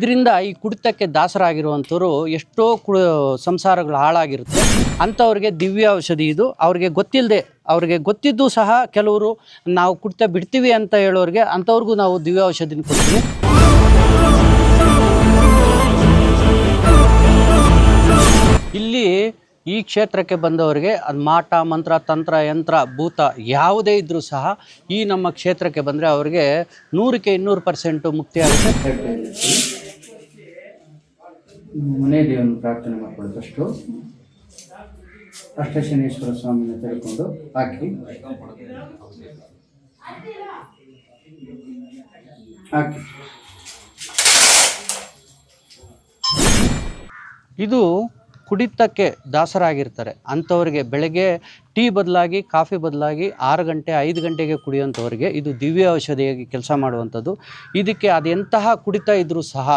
ಇದರಿಂದ ಈ ಕುಡಿತಕ್ಕೆ ದಾಸರಾಗಿರುವಂಥವ್ರು ಎಷ್ಟೋ ಕು ಸಂಸಾರಗಳು ಹಾಳಾಗಿರುತ್ತೆ. ಅಂಥವ್ರಿಗೆ ದಿವ್ಯ ಔಷಧಿ ಇದು. ಅವ್ರಿಗೆ ಗೊತ್ತಿಲ್ಲದೆ ಅವ್ರಿಗೆ ಗೊತ್ತಿದ್ದು ಸಹ ಕೆಲವರು ನಾವು ಕುಡಿತ ಬಿಡ್ತೀವಿ ಅಂತ ಹೇಳೋರಿಗೆ ಅಂಥವ್ರಿಗೂ ನಾವು ದಿವ್ಯ ಔಷಧಿನ ಕೊಡ್ತೀವಿ. ಇಲ್ಲಿ ಈ ಕ್ಷೇತ್ರಕ್ಕೆ ಬಂದವರಿಗೆ ಅದು ಮಾಟ, ಮಂತ್ರ, ತಂತ್ರ, ಯಂತ್ರ, ಭೂತ ಯಾವುದೇ ಇದ್ದರೂ ಸಹ ಈ ನಮ್ಮ ಕ್ಷೇತ್ರಕ್ಕೆ ಬಂದರೆ ಅವರಿಗೆ ನೂರಕ್ಕೆ ಇನ್ನೂರು ಪರ್ಸೆಂಟು ಮುಕ್ತಿ ಆಗುತ್ತೆ ಮನೆ ದೇವರನ್ನು ಪ್ರಾರ್ಥನೆ ಮಾಡಿಕೊಳ್ಳುತ್ತಷ್ಟು ಫಸ್ಟು ಅಷ್ಟಶನೇಶ್ವರ ಸ್ವಾಮಿನ ತೆಗೆದುಕೊಂಡು ಹಾಕಿ. ಹಾಕಿ. ಇದು ಕುಡಿತಕ್ಕೆ ದಾಸರಾಗಿರ್ತಾರೆ. ಅಂಥವ್ರಿಗೆ ಬೆಳಗ್ಗೆ ಟೀ ಬದಲಾಗಿ, ಕಾಫಿ ಬದಲಾಗಿ ಆರು ಗಂಟೆ, ಐದು ಗಂಟೆಗೆ ಕುಡಿಯುವಂಥವ್ರಿಗೆ ಇದು ದಿವ್ಯ ಔಷಧಿಯಾಗಿ ಕೆಲಸ ಮಾಡುವಂಥದ್ದು. ಇದಕ್ಕೆ ಅದೆಂತಹ ಕುಡಿತ ಇದ್ದರೂ ಸಹ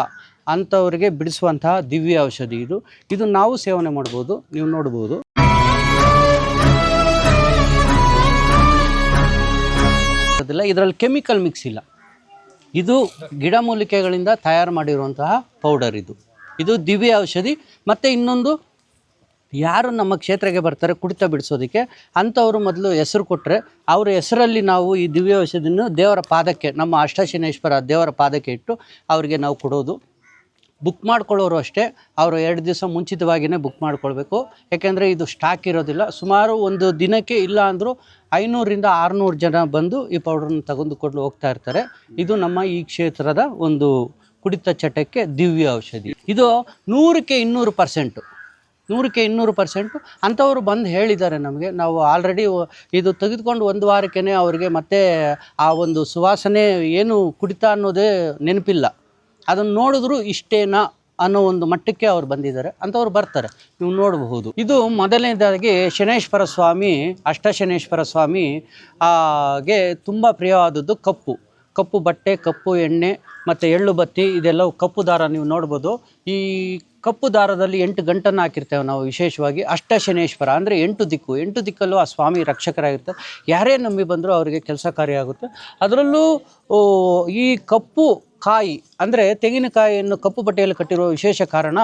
ಅಂಥವ್ರಿಗೆ ಬಿಡಿಸುವಂತಹ ದಿವ್ಯ ಔಷಧಿ ಇದು. ಇದು ನಾವು ಸೇವನೆ ಮಾಡ್ಬೋದು, ನೀವು ನೋಡ್ಬೋದು. ಇದರಲ್ಲಿ ಕೆಮಿಕಲ್ ಮಿಕ್ಸ್ ಇಲ್ಲ. ಇದು ಗಿಡಮೂಲಿಕೆಗಳಿಂದ ತಯಾರು ಮಾಡಿರುವಂತಹ ಪೌಡರ್ ಇದು. ಇದು ದಿವ್ಯ ಔಷಧಿ. ಮತ್ತು ಇನ್ನೊಂದು, ಯಾರು ನಮ್ಮ ಕ್ಷೇತ್ರಕ್ಕೆ ಬರ್ತಾರೆ ಕುಡಿತ ಬಿಡಿಸೋದಕ್ಕೆ, ಅಂಥವರು ಮೊದಲು ಹೆಸರು ಕೊಟ್ಟರೆ ಅವರ ಹೆಸರಲ್ಲಿ ನಾವು ಈ ದಿವ್ಯ ಔಷಧಿಯನ್ನು ದೇವರ ಪಾದಕ್ಕೆ, ನಮ್ಮ ಅಷ್ಟಶನೇಶ್ವರ ದೇವರ ಪಾದಕ್ಕೆ ಇಟ್ಟು ಅವರಿಗೆ ನಾವು ಕೊಡೋದು. ಬುಕ್ ಮಾಡ್ಕೊಳ್ಳೋರು ಅಷ್ಟೇ. ಅವರು ಎರಡು ದಿವಸ ಮುಂಚಿತವಾಗಿಯೇ ಬುಕ್ ಮಾಡ್ಕೊಳ್ಬೇಕು. ಯಾಕೆಂದರೆ ಇದು ಸ್ಟಾಕ್ ಇರೋದಿಲ್ಲ. ಸುಮಾರು ಒಂದು ದಿನಕ್ಕೆ ಇಲ್ಲ ಅಂದರೂ ಐನೂರಿಂದ ಆರುನೂರು ಜನ ಬಂದು ಈ ಪೌಡ್ರನ್ನ ತೆಗೆದುಕೊಂಡು ಹೋಗ್ತಾ ಇರ್ತಾರೆ. ಇದು ನಮ್ಮ ಈ ಕ್ಷೇತ್ರದ ಒಂದು ಕುಡಿತ ಚಟಕ್ಕೆ ದಿವ್ಯ ಔಷಧಿ. ಇದು ನೂರಕ್ಕೆ ಇನ್ನೂರು ಪರ್ಸೆಂಟು ನೂರಕ್ಕೆ ಇನ್ನೂರು ಪರ್ಸೆಂಟು ಅಂಥವ್ರು ಬಂದು ಹೇಳಿದ್ದಾರೆ ನಮಗೆ. ನಾವು ಆಲ್ರೆಡಿ ಇದು ತೆಗೆದುಕೊಂಡು ಒಂದು ವಾರಕ್ಕೇ ಅವರಿಗೆ ಮತ್ತೆ ಆ ಒಂದು ಸುವಾಸನೆ ಏನು ಕುಡಿತ ಅನ್ನೋದೇ ನೆನಪಿಲ್ಲ. ಅದನ್ನು ನೋಡಿದ್ರು ಇಷ್ಟೇನಾ ಅನ್ನೋ ಒಂದು ಮಟ್ಟಕ್ಕೆ ಅವ್ರು ಬಂದಿದ್ದಾರೆ ಅಂಥವ್ರು ಬರ್ತಾರೆ. ನೀವು ನೋಡಬಹುದು. ಇದು ಮೊದಲನೇದಾಗಿ ಶನೇಶ್ವರ ಸ್ವಾಮಿ, ಅಷ್ಟಶನೇಶ್ವರ ಸ್ವಾಮಿ, ಹಾಗೆ ತುಂಬ ಪ್ರಿಯವಾದದ್ದು ಕಪ್ಪು. ಕಪ್ಪು ಬಟ್ಟೆ, ಕಪ್ಪು ಎಣ್ಣೆ, ಮತ್ತು ಎಳ್ಳು ಬತ್ತಿ, ಇದೆಲ್ಲವೂ ಕಪ್ಪು ದಾರ ನೀವು ನೋಡ್ಬೋದು. ಈ ಕಪ್ಪು ದಾರದಲ್ಲಿ ಎಂಟು ಗಂಟನ್ನು ಹಾಕಿರ್ತೇವೆ ನಾವು ವಿಶೇಷವಾಗಿ. ಅಷ್ಟಶನೇಶ್ವರ ಅಂದರೆ ಎಂಟು ದಿಕ್ಕು. ಎಂಟು ದಿಕ್ಕಲ್ಲೂ ಆ ಸ್ವಾಮಿ ರಕ್ಷಕರಾಗಿರ್ತಾರೆ. ಯಾರೇ ನಂಬಿ ಬಂದರೂ ಅವರಿಗೆ ಕೆಲಸ ಕಾರ್ಯ ಆಗುತ್ತೆ. ಅದರಲ್ಲೂ ಈ ಕಪ್ಪು ಕಾಯಿ, ಅಂದರೆ ತೆಂಗಿನಕಾಯಿಯನ್ನು ಕಪ್ಪು ಬಟ್ಟೆಯಲ್ಲಿ ಕಟ್ಟಿರುವ ವಿಶೇಷ ಕಾರಣ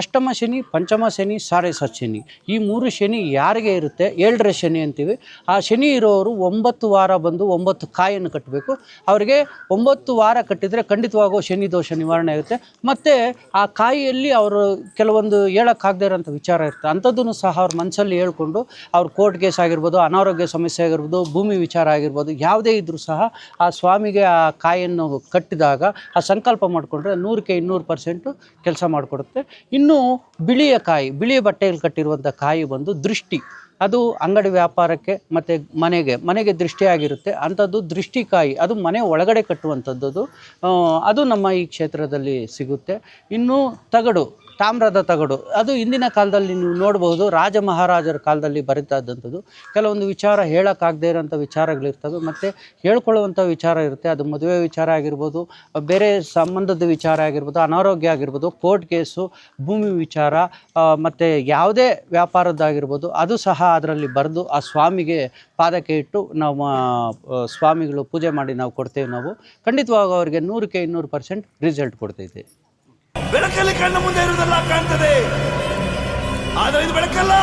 ಅಷ್ಟಮ ಶನಿ, ಪಂಚಮ ಶನಿ, ಸಾರೇಸ ಶನಿ. ಈ ಮೂರು ಶನಿ ಯಾರಿಗೆ ಇರುತ್ತೆ? ಏಳರ ಶನಿ ಅಂತೀವಿ. ಆ ಶನಿ ಇರೋರು ಒಂಬತ್ತು ವಾರ ಬಂದು ಒಂಬತ್ತು ಕಾಯಿಯನ್ನು ಕಟ್ಟಬೇಕು. ಅವರಿಗೆ ಒಂಬತ್ತು ವಾರ ಕಟ್ಟಿದರೆ ಖಂಡಿತವಾಗೂ ಶನಿ ದೋಷ ನಿವಾರಣೆ ಆಗುತ್ತೆ. ಮತ್ತು ಆ ಕಾಯಿಯಲ್ಲಿ ಅವರು ಕೆಲವೊಂದು ಹೇಳೋಕ್ಕಾಗದೇ ಇರೋಂಥ ವಿಚಾರ ಇರುತ್ತೆ. ಅಂಥದ್ದನ್ನು ಸಹ ಅವ್ರ ಮನಸ್ಸಲ್ಲಿ ಹೇಳ್ಕೊಂಡು ಅವ್ರ ಕೋರ್ಟ್ ಕೇಸ್ ಆಗಿರ್ಬೋದು, ಅನಾರೋಗ್ಯ ಸಮಸ್ಯೆ ಆಗಿರ್ಬೋದು, ಭೂಮಿ ವಿಚಾರ ಆಗಿರ್ಬೋದು, ಯಾವುದೇ ಇದ್ದರೂ ಸಹ ಆ ಸ್ವಾಮಿಗೆ ಆ ಕಾಯಿಯನ್ನು ಕಟ್ಟಿದಾಗ ಆ ಸಂಕಲ್ಪ ಮಾಡಿಕೊಂಡ್ರೆ ನೂರಕ್ಕೆ ಇನ್ನೂರು ಪರ್ಸೆಂಟು ಕೆಲಸ ಮಾಡಿಕೊಡುತ್ತೆ. ಇನ್ನು ಬಿಳಿಯ ಕಾಯಿ ಬಿಳಿಯ ಬಟ್ಟೆಯಲ್ಲಿ ಕಟ್ಟಿರುವಂಥ ಕಾಯಿ ಬಂದು ದೃಷ್ಟಿ. ಅದು ಅಂಗಡಿ ವ್ಯಾಪಾರಕ್ಕೆ ಮತ್ತು ಮನೆಗೆ ಮನೆಗೆ ದೃಷ್ಟಿಯಾಗಿರುತ್ತೆ. ಅಂಥದ್ದು ದೃಷ್ಟಿಕಾಯಿ ಅದು ಮನೆ ಒಳಗಡೆ ಕಟ್ಟುವಂಥದ್ದು ಅದು ನಮ್ಮ ಈ ಕ್ಷೇತ್ರದಲ್ಲಿ ಸಿಗುತ್ತೆ. ಇನ್ನು ತಗಡು ತಾಮ್ರದ ತಗಡು. ಅದು ಇಂದಿನ ಕಾಲದಲ್ಲಿ ನೀವು ನೋಡಬಹುದು ರಾಜ ಮಹಾರಾಜರ ಕಾಲದಲ್ಲಿ ಬರಿತಾ ಇದ್ದಂಥದ್ದು ಕೆಲವೊಂದು ವಿಚಾರ ಹೇಳೋಕ್ಕಾಗದೇ ಇರೋಂಥ ವಿಚಾರಗಳಿರ್ತವೆ ಮತ್ತು ಹೇಳ್ಕೊಳ್ಳುವಂಥ ವಿಚಾರ ಇರುತ್ತೆ. ಅದು ಮದುವೆ ವಿಚಾರ ಆಗಿರ್ಬೋದು, ಬೇರೆ ಸಂಬಂಧದ ವಿಚಾರ ಆಗಿರ್ಬೋದು, ಅನಾರೋಗ್ಯ ಆಗಿರ್ಬೋದು, ಕೋರ್ಟ್ ಕೇಸು, ಭೂಮಿ ವಿಚಾರ ಮತ್ತು ಯಾವುದೇ ವ್ಯಾಪಾರದ್ದಾಗಿರ್ಬೋದು, ಅದು ಸಹ ಅದರಲ್ಲಿ ಬರೆದು ಆ ಸ್ವಾಮಿಗೆ ಪಾದಕ್ಕೆ ಇಟ್ಟು ನಾವು ಸ್ವಾಮಿಗಳು ಪೂಜೆ ಮಾಡಿ ನಾವು ಕೊಡ್ತೇವೆ ನಾವು. ಖಂಡಿತವಾಗ ಅವರಿಗೆ ನೂರಕ್ಕೆ ಇನ್ನೂರು ಪರ್ಸೆಂಟ್ ರಿಸಲ್ಟ್ ಕೊಡ್ತೈತೆ. ಬೆಳಕಲ್ಲಿ ಕಣ್ಣ ಮುಂದೆ ಇರುವುದೆಲ್ಲ ಕಾಣ್ತದೆ. ಆದರೆ ಇದು ಬೆಳಕಲ್ಲ.